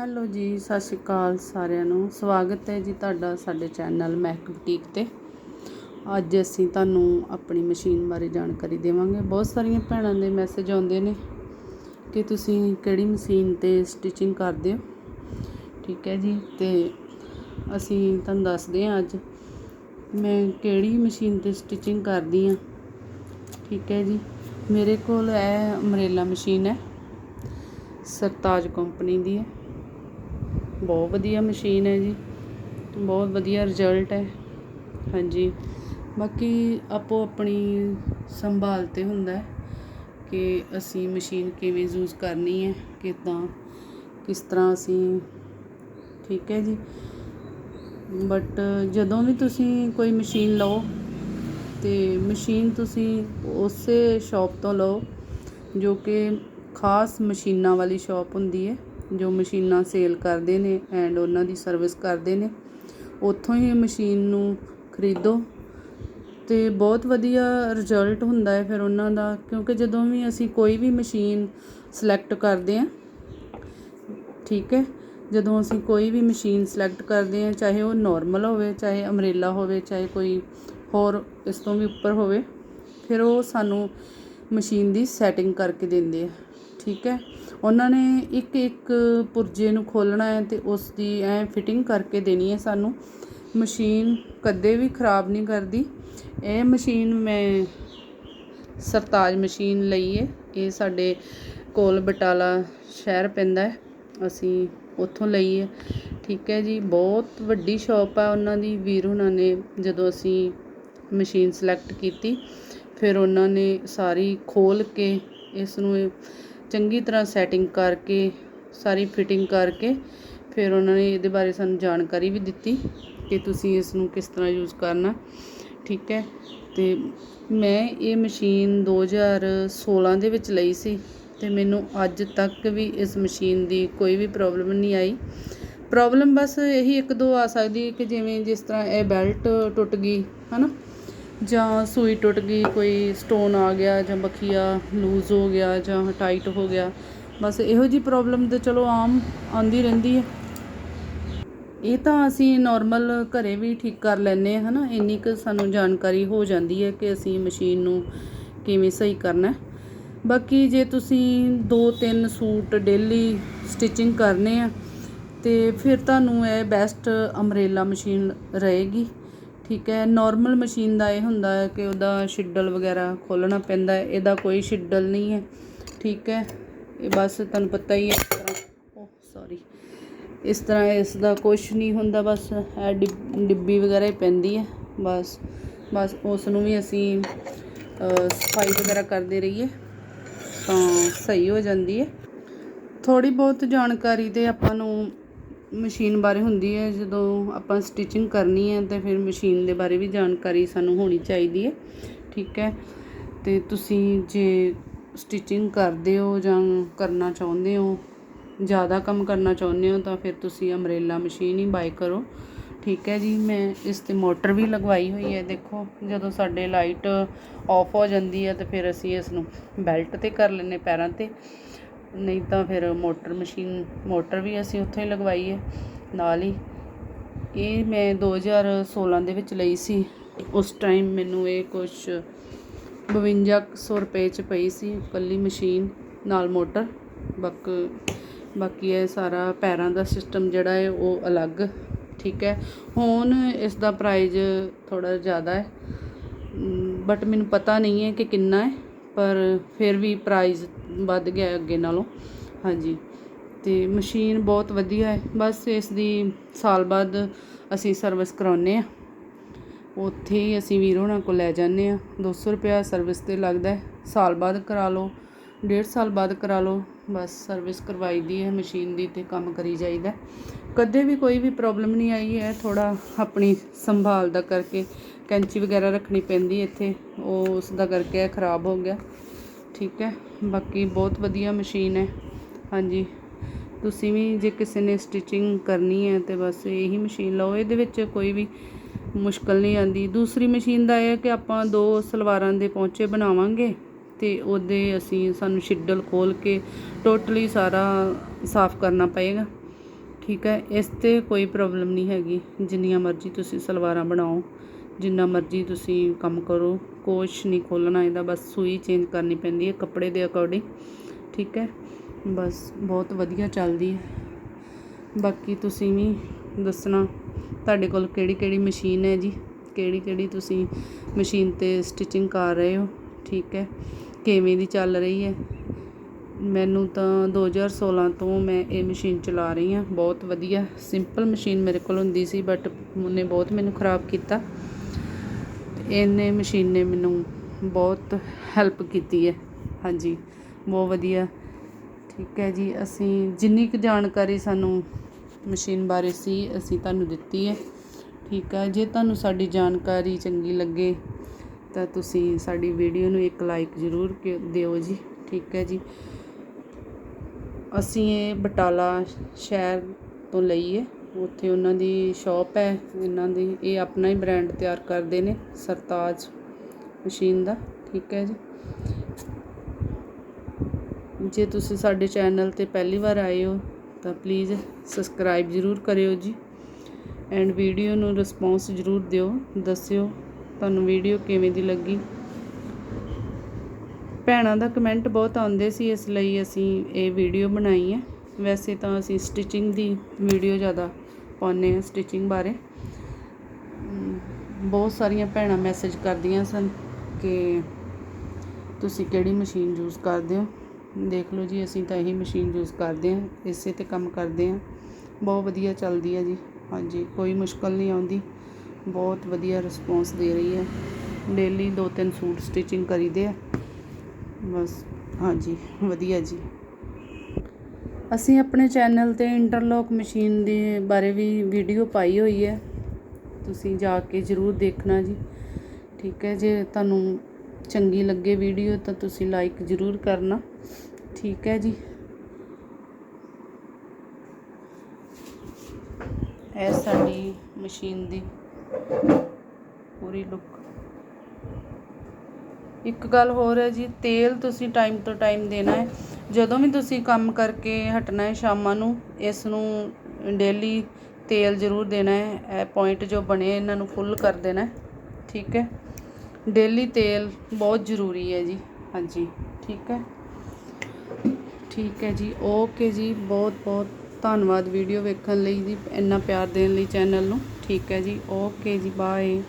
Hello ਜੀ, ਸਤਿ ਸ਼੍ਰੀ ਅਕਾਲ ਸਾਰਿਆਂ ਨੂੰ। ਸਵਾਗਤ ਹੈ ਜੀ ਤੁਹਾਡਾ ਸਾਡੇ ਚੈਨਲ ਮਹਿਕ ਬੁਟੀਕ ਤੇ। ਅੱਜ ਅਸੀਂ ਤੁਹਾਨੂੰ ਆਪਣੀ ਮਸ਼ੀਨ ਬਾਰੇ ਜਾਣਕਾਰੀ ਦੇਵਾਂਗੇ। ਬਹੁਤ ਸਾਰੀਆਂ ਭੈਣਾਂ ਦੇ ਮੈਸੇਜ ਆਉਂਦੇ ਨੇ ਕਿ ਤੁਸੀਂ ਕਿਹੜੀ ਮਸ਼ੀਨ ਤੇ ਸਟਿਚਿੰਗ ਕਰਦੇ ਹੋ। ਠੀਕ ਹੈ ਜੀ, ਤੇ ਅਸੀਂ ਤੁਹਾਨੂੰ ਦੱਸਦੇ ਹਾਂ ਅੱਜ ਮੈਂ ਕਿਹੜੀ ਮਸ਼ੀਨ ਤੇ ਸਟਿਚਿੰਗ ਕਰਦੀ ਹਾਂ। ਠੀਕ ਹੈ ਜੀ, ਮੇਰੇ ਕੋਲ ਇਹ ਅਮਰੇਲਾ ਮਸ਼ੀਨ ਹੈ। ਸਰਤਾਜ ਕੰਪਨੀ ਦੀ ਹੈ। ਬਹੁਤ ਵਧੀਆ ਮਸ਼ੀਨ ਹੈ ਜੀ। ਬਹੁਤ ਵਧੀਆ ਰਿਜ਼ਲਟ ਹੈ। ਹਾਂਜੀ। ਬਾਕੀ ਆਪੋ ਆਪਣੀ ਸੰਭਾਲ 'ਤੇ ਹੁੰਦਾ ਕਿ ਅਸੀਂ ਮਸ਼ੀਨ ਕਿਵੇਂ ਯੂਜ਼ ਕਰਨੀ ਹੈ, ਕਿੱਦਾਂ, ਕਿਸ ਤਰ੍ਹਾਂ ਅਸੀਂ ਠੀਕ ਹੈ ਜੀ। ਬਟ ਜਦੋਂ ਵੀ ਤੁਸੀਂ ਕੋਈ ਮਸ਼ੀਨ ਲਓ ਤੇ ਮਸ਼ੀਨ ਤੁਸੀਂ ਉਸੇ ਸ਼ਾਪ ਤੋਂ ਲਓ ਜੋ ਕਿ ਖਾਸ ਮਸ਼ੀਨਾਂ ਵਾਲੀ ਸ਼ਾਪ ਹੁੰਦੀ ਹੈ। ਜੋ ਮਸ਼ੀਨਾਂ ਸੇਲ ਕਰਦੇ ਨੇ ਐਂਡ ਉਹਨਾਂ ਦੀ ਸਰਵਿਸ ਕਰਦੇ ਨੇ, ਉੱਥੋਂ ਹੀ ਮਸ਼ੀਨ ਨੂੰ ਖਰੀਦੋ। ਤੇ ਬਹੁਤ ਵਧੀਆ ਰਿਜ਼ਲਟ ਹੁੰਦਾ ਹੈ ਫਿਰ ਉਹਨਾਂ ਦਾ, ਕਿਉਂਕਿ ਜਦੋਂ ਵੀ ਅਸੀਂ ਕੋਈ ਵੀ ਮਸ਼ੀਨ ਸਿਲੈਕਟ ਕਰਦੇ ਹਾਂ, ਠੀਕ ਹੈ, ਜਦੋਂ ਅਸੀਂ ਕੋਈ ਵੀ ਮਸ਼ੀਨ ਸਿਲੈਕਟ ਕਰਦੇ ਹਾਂ, ਚਾਹੇ ਉਹ ਨਾਰਮਲ ਹੋਵੇ, ਚਾਹੇ ਅਮਰੇਲਾ ਹੋਵੇ, ਚਾਹੇ ਕੋਈ ਹੋਰ ਇਸ ਤੋਂ ਵੀ ਉੱਪਰ ਹੋਵੇ, ਫਿਰ ਉਹ ਸਾਨੂੰ ਮਸ਼ੀਨ ਦੀ ਸੈਟਿੰਗ ਕਰਕੇ ਦਿੰਦੇ ਆ, ਠੀਕ ਹੈ। ਉਹਨਾਂ ਨੇ ਇੱਕ ਇੱਕ ਪੁਰਜੇ ਨੂੰ ਖੋਲ੍ਹਣਾ ਹੈ ਅਤੇ ਉਸ ਦੀ ਐ ਫਿਟਿੰਗ ਕਰਕੇ ਦੇਣੀ ਹੈ ਸਾਨੂੰ। ਮਸ਼ੀਨ ਕਦੇ ਵੀ ਖਰਾਬ ਨਹੀਂ ਕਰਦੀ। ਇਹ ਮਸ਼ੀਨ ਮੈਂ ਸਰਤਾਜ ਮਸ਼ੀਨ ਲਈ ਹੈ। ਇਹ ਸਾਡੇ ਕੋਲ ਬਟਾਲਾ ਸ਼ਹਿਰ ਪੈਂਦਾ ਹੈ। ਅਸੀਂ ਉੱਥੋਂ ਲਈ ਹੈ। ਠੀਕ ਹੈ ਜੀ, ਬਹੁਤ ਵੱਡੀ ਸ਼ਾਪ ਆ ਉਹਨਾਂ ਦੀ। ਵੀਰ ਉਹਨਾਂ ਨੇ ਜਦੋਂ ਅਸੀਂ ਮਸ਼ੀਨ ਸਿਲੈਕਟ ਕੀਤੀ, ਫਿਰ ਉਹਨਾਂ ਨੇ ਸਾਰੀ ਖੋਲ ਕੇ ਇਸ ਨੂੰ ਚੰਗੀ ਤਰ੍ਹਾਂ ਸੈਟਿੰਗ ਕਰਕੇ, ਸਾਰੀ ਫਿਟਿੰਗ ਕਰਕੇ, ਫਿਰ ਉਹਨਾਂ ਨੇ ਇਹਦੇ ਬਾਰੇ ਸਾਨੂੰ ਜਾਣਕਾਰੀ ਵੀ ਦਿੱਤੀ ਕਿ ਤੁਸੀਂ ਇਸ ਨੂੰ ਕਿਸ ਤਰ੍ਹਾਂ ਯੂਜ਼ ਕਰਨਾ, ਠੀਕ ਹੈ? ਤੇ ਮੈਂ ਇਹ ਮਸ਼ੀਨ 2016 ਦੇ ਵਿੱਚ ਲਈ ਸੀ ਤੇ ਮੈਨੂੰ ਅੱਜ ਤੱਕ ਵੀ ਇਸ ਮਸ਼ੀਨ ਦੀ ਕੋਈ ਵੀ ਪ੍ਰੋਬਲਮ ਨਹੀਂ ਆਈ। ਪ੍ਰੋਬਲਮ ਬਸ ਇਹੀ ਇੱਕ ਦੋ ਆ ਸਕਦੀ ਕਿ ਜਿਵੇਂ ਜਿਸ ਤਰ੍ਹਾਂ ਇਹ ਬੈਲਟ ਟੁੱਟ ਗਈ, ਹਨਾ? ਜਾਂ ਸੂਈ ਟੁੱਟ ਗਈ, ਕੋਈ ਸਟੋਨ ਆ ਗਿਆ ਜਾਂ ਬਖੀਆ ਲੂਜ਼ ਹੋ ਗਿਆ ਜਾਂ ਟਾਈਟ ਹੋ ਗਿਆ, ਬਸ ਇਹੋ ਜੀ ਪ੍ਰੋਬਲਮ ਤੇ ਚਲੋ ਆਮ ਆਉਂਦੀ ਰਹਿੰਦੀ ਹੈ। ਇਹ ਤਾਂ ਅਸੀਂ ਨਾਰਮਲ ਘਰੇ ਵੀ ਠੀਕ ਕਰ ਲੈਨੇ ਆ ਹਨਾ? ਇੰਨੀ ਕੁ ਸਾਨੂੰ ਜਾਣਕਾਰੀ ਹੋ ਜਾਂਦੀ ਹੈ ਕਿ ਅਸੀਂ ਮਸ਼ੀਨ ਨੂੰ ਕਿਵੇਂ ਸਹੀ ਕਰਨਾ ਬਾਕੀ ਜੇ ਤੁਸੀਂ 2-3 ਸੂਟ ਡੇਲੀ ਸਟਿਚਿੰਗ ਕਰਨੇ ਆ, ਤੇ ਫਿਰ ਤੁਹਾਨੂੰ ਇਹ ਬੈਸਟ ਅਮਰੇਲਾ ਮਸ਼ੀਨ ਰਹੇਗੀ। ਠੀਕ ਹੈ ਨਾਰਮਲ ਮਸ਼ੀਨ ਦਾ ਇਹ ਹੁੰਦਾ ਹੈ ਕਿ ਉਹਦਾ ਸ਼ਿੱਡਲ ਵਗੈਰਾ ਖੋਲਣਾ ਪੈਂਦਾ ਹੈ, ਇਹਦਾ ਕੋਈ ਸ਼ਿੱਡਲ ਨਹੀਂ ਹੈ, ਠੀਕ ਹੈ, ਇਹ ਬਸ ਤੁਹਾਨੂੰ ਪਤਾ ਹੀ ਹੈ ਇਸ ਤਰ੍ਹਾਂ ਓ ਸੌਰੀ ਇਸ ਤਰ੍ਹਾਂ ਇਸ ਦਾ ਕੁਝ ਨਹੀਂ ਹੁੰਦਾ, ਬਸ ਇਹ ਡਿੱਬੀ ਵਗੈਰਾ ਹੀ ਪੈਂਦੀ ਹੈ, ਬਸ ਬਸ ਉਸ ਨੂੰ ਵੀ ਅਸੀਂ ਸਫ਼ਾਈ ਵਗੈਰਾ ਕਰਦੇ ਰਹੀਏ, ਤਾਂ ਸਹੀ ਹੋ ਜਾਂਦੀ ਹੈ। ਥੋੜੀ ਬਹੁਤ ਜਾਣਕਾਰੀ ਤੇ ਆਪਾਂ ਨੂੰ ਮਸ਼ੀਨ ਬਾਰੇ ਹੁੰਦੀ ਹੈ, ਜਦੋਂ ਆਪਾਂ ਸਟਿਚਿੰਗ ਕਰਨੀ ਹੈ, ਤਾਂ ਫਿਰ ਮਸ਼ੀਨ ਦੇ ਬਾਰੇ ਵੀ ਜਾਣਕਾਰੀ ਸਾਨੂੰ ਹੋਣੀ ਚਾਹੀਦੀ ਹੈ, ਠੀਕ ਹੈ? ਅਤੇ ਤੁਸੀਂ ਜੇ ਸਟਿਚਿੰਗ ਕਰਦੇ ਹੋ ਜਾਂ ਕਰਨਾ ਚਾਹੁੰਦੇ ਹੋ, ਜ਼ਿਆਦਾ ਕੰਮ ਕਰਨਾ ਚਾਹੁੰਦੇ ਹੋ, ਤਾਂ ਫਿਰ ਤੁਸੀਂ ਅਮਰੇਲਾ ਮਸ਼ੀਨ ਹੀ ਬਾਏ ਕਰੋ, ਠੀਕ ਹੈ ਜੀ? ਮੈਂ ਇਸ ਤੇ ਮੋਟਰ ਵੀ ਲਗਵਾਈ ਹੋਈ ਹੈ, ਦੇਖੋ, ਜਦੋਂ ਸਾਡੇ ਲਾਈਟ ਆਫ ਹੋ ਜਾਂਦੀ ਹੈ, ਤਾਂ ਫਿਰ ਅਸੀਂ ਇਸ ਨੂੰ ਬੈਲਟ ਤੇ ਕਰ ਲੈਨੇ ਪੈਰਾਂ ਤੇ। ਨਹੀਂ ਤਾਂ ਫਿਰ ਮੋਟਰ ਮਸ਼ੀਨ, ਮੋਟਰ ਵੀ ਅਸੀਂ ਉੱਥੋਂ ਹੀ ਲਗਵਾਈ ਹੈ, ਨਾਲ ਹੀ। ਇਹ ਮੈਂ 2016 ਦੇ ਵਿੱਚ ਲਈ ਸੀ। ਉਸ ਟਾਈਮ ਮੈਨੂੰ ਇਹ ਕੁਝ 5200 ਰੁਪਏ ਚ ਪਈ ਸੀ ਇਕੱਲੀ ਮਸ਼ੀਨ, ਨਾਲ ਮੋਟਰ। ਬਕ, ਬਾਕੀ ਇਹ ਸਾਰਾ ਪੈਰਾਂ ਦਾ ਸਿਸਟਮ ਜਿਹੜਾ ਹੈ ਉਹ ਅਲੱਗ, ਠੀਕ ਹੈ। ਹੁਣ ਇਸ ਦਾ ਪ੍ਰਾਈਜ਼ ਥੋੜਾ ਜ਼ਿਆਦਾ ਹੈ। ਬਟ ਮੈਨੂੰ ਪਤਾ ਨਹੀਂ ਹੈ ਕਿ ਕਿੰਨਾ ਹੈ। ਪਰ ਫਿਰ ਵੀ ਪ੍ਰਾਈਜ਼ ਵੱਧ ਗਿਆ ਅੱਗੇ ਨਾਲੋਂ। ਹਾਂਜੀ। ਅਤੇ ਮਸ਼ੀਨ ਬਹੁਤ ਵਧੀਆ ਹੈ। ਬਸ ਇਸ ਦੀ ਸਾਲ ਬਾਅਦ ਅਸੀਂ ਸਰਵਿਸ ਕਰਾਉਨੇ ਆ ਉੱਥੇ ਹੀ ਅਸੀਂ ਵੀਰ ਹੋਣਾ ਕੋਲ ਲੈ ਜਾਂਦੇ ਆ 200 ਰੁਪਿਆ ਸਰਵਿਸ ਤੇ ਲੱਗਦਾ ਸਾਲ ਬਾਅਦ ਕਰਾ ਲਓ, ਡੇਢ ਸਾਲ ਬਾਅਦ ਕਰਾ ਲਓ। ਬਸ ਸਰਵਿਸ ਕਰਵਾਈ ਦੀ ਹੈ। ਮਸ਼ੀਨ ਦੀ ਤੇ ਕੰਮ ਕਰੀ ਜਾਈਦਾ ਕਦੇ ਵੀ ਕੋਈ ਵੀ ਪ੍ਰੋਬਲਮ ਨਹੀਂ ਆਈ ਹੈ ਥੋੜਾ ਆਪਣੀ ਸੰਭਾਲ ਦਾ ਕਰਕੇ ਕੈਂਚੀ ਵਗੈਰਾ ਰੱਖਣੀ ਪੈਂਦੀ ਇੱਥੇ, ਉਹ ਉਸ ਦਾ ਕਰਕੇ ਖਰਾਬ ਹੋ ਗਿਆ। ਠੀਕ ਹੈ, ਬਾਕੀ ਬਹੁਤ ਵਧੀਆ ਮਸ਼ੀਨ ਹੈ। ਹਾਂਜੀ, ਤੁਸੀਂ ਵੀ ਜੇ ਕਿਸੇ ਨੇ ਸਟਿਚਿੰਗ ਕਰਨੀ ਹੈ ਤੇ ਬਸ ਇਹੀ ਮਸ਼ੀਨ ਲਓ, ਇਹਦੇ ਵਿੱਚ ਕੋਈ ਵੀ ਮੁਸ਼ਕਲ ਨਹੀਂ ਆਂਦੀ ਦੂਸਰੀ ਮਸ਼ੀਨ ਦਾ ਇਹ ਹੈ ਕਿ ਆਪਾਂ ਦੋ ਸਲਵਾਰਾਂ ਦੇ ਪੌਂਚੇ ਬਣਾਵਾਂਗੇ ਤੇ ਉਹਦੇ ਅਸੀਂ ਸਾਨੂੰ ਸ਼ਿੱਡਲ ਖੋਲ ਕੇ ਟੋਟਲੀ ਸਾਰਾ ਸਾਫ਼ ਕਰਨਾ ਪਏਗਾ। ਠੀਕ ਹੈ, ਇਸ ਤੇ ਕੋਈ ਪ੍ਰੋਬਲਮ ਨਹੀਂ ਹੈਗੀ। ਜਿੰਨੀਆਂ ਮਰਜ਼ੀ ਤੁਸੀਂ ਸਲਵਾਰਾਂ ਬਣਾਓ, ਜਿੰਨਾ ਮਰਜ਼ੀ ਤੁਸੀਂ ਕੰਮ ਕਰੋ, ਕੁਛ ਨਹੀਂ ਖੋਲ੍ਹਣਾ ਇਹਦਾ, ਬਸ ਸੂਈ ਚੇਂਜ ਕਰਨੀ ਪੈਂਦੀ ਹੈ ਕੱਪੜੇ ਦੇ ਅਕੋਰਡਿੰਗ ਠੀਕ ਹੈ। ਬਸ ਬਹੁਤ ਵਧੀਆ ਚੱਲਦੀ ਹੈ। ਬਾਕੀ ਤੁਸੀਂ ਵੀ ਦੱਸਣਾ, ਤੁਹਾਡੇ ਕੋਲ ਕਿਹੜੀ ਕਿਹੜੀ ਮਸ਼ੀਨ ਹੈ ਜੀ? ਕਿਹੜੀ ਕਿਹੜੀ ਤੁਸੀਂ ਮਸ਼ੀਨ 'ਤੇ ਸਟਿਚਿੰਗ ਕਰ ਰਹੇ ਹੋ? ਠੀਕ ਹੈ, ਕਿਵੇਂ ਦੀ ਚੱਲ ਰਹੀ ਹੈ? ਮੈਨੂੰ ਤਾਂ 2016 ਤੋਂ ਮੈਂ ਇਹ ਮਸ਼ੀਨ ਚਲਾ ਰਹੀ ਹਾਂ। ਬਹੁਤ ਵਧੀਆ ਸਿੰਪਲ ਮਸ਼ੀਨ ਮੇਰੇ ਕੋਲ ਹੁੰਦੀ ਸੀ ਬਟ ਉਹਨੇ ਬਹੁਤ ਮੈਨੂੰ ਖਰਾਬ ਕੀਤਾ। ਇਹਨੇ ਮਸ਼ੀਨ ਨੇ ਮੈਨੂੰ ਬਹੁਤ ਹੈਲਪ ਕੀਤੀ ਹੈ। ਹਾਂਜੀ, ਬਹੁਤ ਵਧੀਆ। ਠੀਕ ਹੈ ਜੀ, ਅਸੀਂ ਜਿੰਨੀ ਕੁ ਜਾਣਕਾਰੀ ਸਾਨੂੰ ਮਸ਼ੀਨ ਬਾਰੇ ਸੀ, ਅਸੀਂ ਤੁਹਾਨੂੰ ਦਿੱਤੀ ਹੈ। ਠੀਕ ਹੈ, ਜੇ ਤੁਹਾਨੂੰ ਸਾਡੀ ਜਾਣਕਾਰੀ ਚੰਗੀ ਲੱਗੇ ਤਾਂ ਤੁਸੀਂ ਸਾਡੀ ਵੀਡੀਓ ਨੂੰ ਇੱਕ ਲਾਈਕ ਜ਼ਰੂਰ ਕ- ਦਿਓ ਜੀ। ਠੀਕ ਹੈ ਜੀ। ਅਸੀਂ ਇਹ ਬਟਾਲਾ ਸ਼ਹਿਰ ਤੋਂ ਲਈ ਹੈ ਉੱਥੇ ਉਹਨਾਂ ਦੀ ਸ਼ੋਪ ਹੈ। ਇਹਨਾਂ ਦੀ, ਇਹ ਆਪਣਾ ਹੀ ਬ੍ਰਾਂਡ ਤਿਆਰ ਕਰਦੇ ਨੇ, ਸਰਤਾਜ ਮਸ਼ੀਨ ਦਾ। ਠੀਕ ਹੈ ਜੀ। ਜੇ ਤੁਸੀਂ ਸਾਡੇ ਚੈਨਲ ਤੇ ਪਹਿਲੀ ਵਾਰ ਆਏ ਹੋ, ਤਾਂ ਪਲੀਜ਼ ਸਬਸਕ੍ਰਾਈਬ ਜ਼ਰੂਰ ਕਰਿਓ ਜੀ। ਐਂਡ ਵੀਡੀਓ ਨੂੰ ਰਿਸਪੌਂਸ ਜ਼ਰੂਰ ਦਿਓ। ਦੱਸਿਓ ਤੁਹਾਨੂੰ ਵੀਡੀਓ ਕਿਵੇਂ ਦੀ ਲੱਗੀ। ਭੈਣਾਂ ਦਾ ਕਮੈਂਟ ਬਹੁਤ ਆਉਂਦੇ ਸੀ, ਇਸ ਲਈ ਅਸੀਂ ਇਹ ਵੀਡੀਓ ਬਣਾਈ ਹੈ। ਵੈਸੇ ਤਾਂ ਅਸੀਂ ਸਟਿਚਿੰਗ ਦੀ ਵੀਡੀਓ ਜ਼ਿਆਦਾ ਪਾਉਂਦੇ ਹਾਂ ਸਟਿਚਿੰਗ ਬਾਰੇ। ਬਹੁਤ ਸਾਰੀਆਂ ਭੈਣਾਂ ਮੈਸੇਜ ਕਰਦੀਆਂ ਸਨ ਕਿ ਤੁਸੀਂ ਕਿਹੜੀ ਮਸ਼ੀਨ ਯੂਜ਼ ਕਰਦੇ ਹੋ। ਦੇਖ ਲਓ ਜੀ, ਅਸੀਂ ਤਾਂ ਇਹੀ ਮਸ਼ੀਨ ਯੂਜ਼ ਕਰਦੇ ਹਾਂ, ਇਸੇ ਤੇ ਕੰਮ ਕਰਦੇ ਹਾਂ। ਬਹੁਤ ਵਧੀਆ ਚੱਲਦੀ ਹੈ ਜੀ। ਹਾਂਜੀ, ਕੋਈ ਮੁਸ਼ਕਲ ਨਹੀਂ ਆਉਂਦੀ। ਬਹੁਤ ਵਧੀਆ ਰਿਸਪੌਂਸ ਦੇ ਰਹੀ ਹੈ। ਡੇਲੀ ਦੋ ਤਿੰਨ ਸੂਟ ਸਟਿਚਿੰਗ ਕਰੀਦੇ ਆ। ਬਸ, ਹਾਂਜੀ, ਵਧੀਆ ਜੀ। ਅਸੀਂ ਆਪਣੇ ਚੈਨਲ ਤੇ ਇੰਟਰਲੌਕ ਮਸ਼ੀਨ ਦੇ ਬਾਰੇ ਵੀ ਵੀਡੀਓ ਪਾਈ ਹੋਈ ਹੈ। ਤੁਸੀਂ ਜਾ ਕੇ ਜ਼ਰੂਰ ਦੇਖਣਾ ਜੀ। ਠੀਕ ਹੈ, ਜੇ ਤੁਹਾਨੂੰ ਚੰਗੀ ਲੱਗੇ ਵੀਡੀਓ ਤਾਂ ਤੁਸੀਂ ਲਾਈਕ ਜ਼ਰੂਰ ਕਰਨਾ। ਠੀਕ ਹੈ ਜੀ। ਇਹ ਸਾਡੀ ਮਸ਼ੀਨ ਦੀ ਪੂਰੀ ਲੁੱਕ ਇੱਕ ਗੱਲ ਹੋਰ ਹੈ ਜੀ, ਤੇਲ ਤੁਸੀਂ ਟਾਈਮ ਤੋਂ ਟਾਈਮ ਦੇਣਾ ਹੈ। ਜਦੋਂ ਵੀ ਤੁਸੀਂ ਕੰਮ ਕਰਕੇ ਹਟਣਾ ਹੈ ਸ਼ਾਮਾਂ ਨੂੰ, ਇਸ ਨੂੰ ਡੇਲੀ ਤੇਲ ਜ਼ਰੂਰ ਦੇਣਾ ਹੈ। ਇਹ ਪੁਆਇੰਟ ਜੋ ਬਣੇ ਇਹਨਾਂ ਨੂੰ ਫੁੱਲ ਕਰ ਦੇਣਾ ਠੀਕ ਹੈ? ਡੇਲੀ ਤੇਲ ਬਹੁਤ ਜ਼ਰੂਰੀ ਹੈ ਜੀ। ਹਾਂਜੀ, ਠੀਕ ਹੈ? ਠੀਕ ਹੈ ਜੀ। ਓਕੇ ਜੀ, ਬਹੁਤ ਬਹੁਤ ਧੰਨਵਾਦ ਵੀਡੀਓ ਵੇਖਣ ਲਈ ਜੀ, ਇੰਨਾ ਪਿਆਰ ਦੇਣ ਲਈ ਚੈਨਲ ਨੂੰ। ਠੀਕ ਹੈ ਜੀ। ਓਕੇ ਜੀ ਬਾਏ